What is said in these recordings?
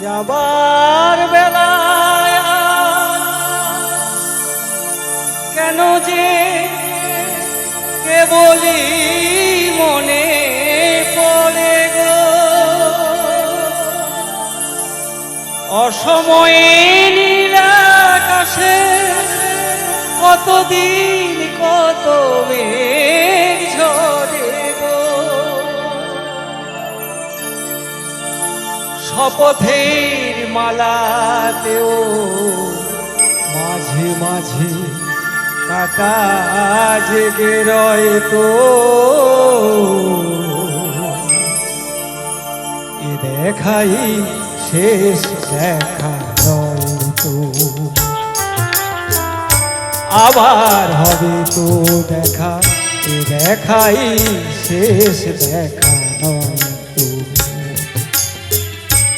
যাবার বেলায় কেন যে কেবলই মনে পড়ে গো? অসময়ে নীল আকাশে কতদিন শপথের মালাতেও মাঝে মাঝে কাটা জেগে রয় তো। এ দেখাই শেষ দেখা নয় তো। আবার হবে তো দেখা, এ দেখাই শেষ দেখা নয়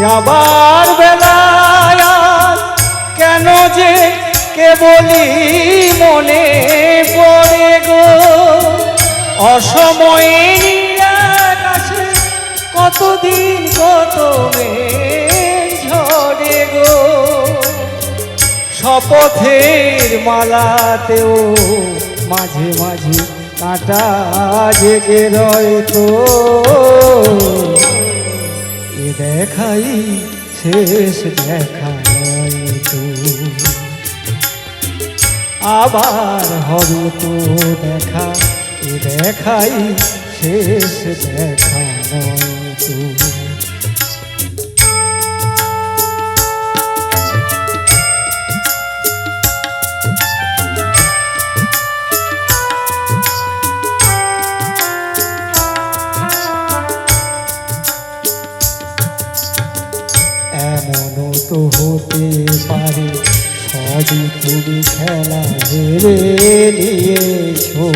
যাবার বেলায় কেন যে কেবলই মনে পড়ে গো? অসময়ে কতদিন কত ঝরে গো? শপথের মালাতেও মাঝে মাঝে কাটা জেগে রয় তো। দেখাই শেষ দেখাই তো। আবার হবে তো দেখা দেখাই শেষ দেখা তো এমনও তো হতে পারে। সবই তুমি খেলা হেরে নিয়েছো।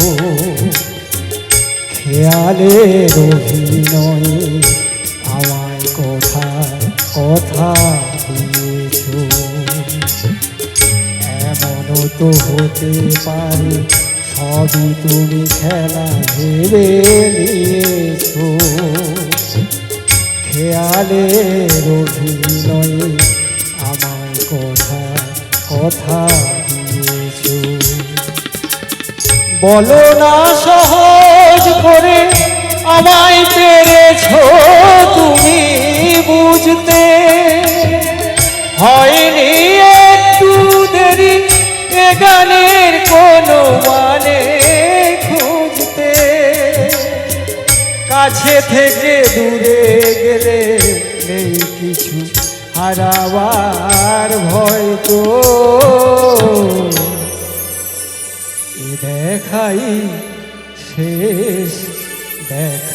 খেয়ালের অভিনয়ে আমায় কথা কথা দিয়েছ। এমনও তো হতে পারে, সবই তুমি খেলা হেরে নিয়েছো। খেয়ালের অভিনয়ে আমায় কথা কথা দিয়েছ। বলো না সহজ করে আমায় পেরেছ তুমি বুঝতে। হয়নি একটু দেরি এ গানের কোনো মানে খুঁজতে। কাছে থেকে দূরে গেলে নেই কিছু। হারাবার ভয় তো। দেখাই শেষ দেখা।